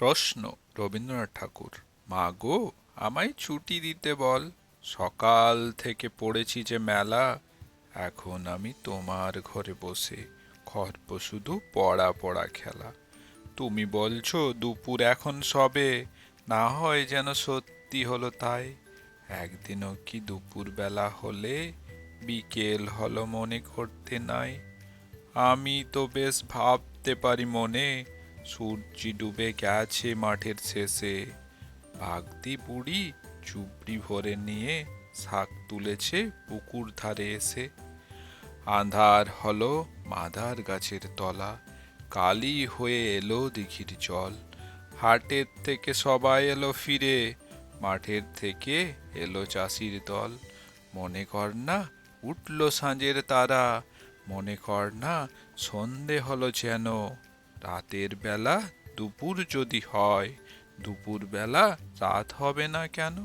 প্রশ্ন, রবীন্দ্রনাথ ঠাকুর, মা গো, আমায় ছুটি দিতে বল। সকাল থেকে পড়েছি যে মেলা, এখন আমি তোমার ঘরে বসে খর্ব শুধু পড়া পড়া খেলা। তুমি বলছো দুপুর এখন সবে, না হয় যেন সত্যি হলো তাই। একদিনও কি দুপুর বেলা হলে, বিকেল হলো মনে করতে নাই। আমি তো বেশ ভাবতে পারি মনে সূর্যি ডুবে গেছে মাঠের শেষে। ভাগতি বুড়ি চুবড়ি ভরে নিয়ে শাক তুলেছে পুকুর ধারে এসে। আন্ধার হলো মাদার গাছের তলা, কালি হয়ে এলো দিঘির জল। হাটের থেকে সবাই এলো ফিরে, মাঠের থেকে এলো চাষির দল। মনে কর না উঠল সাঁঝের তারা, মনে কর না সন্ধে হলো যেন। রাতের বেলা দুপুর যদি হয় দুপুরবেলা রাত হবে না কেন?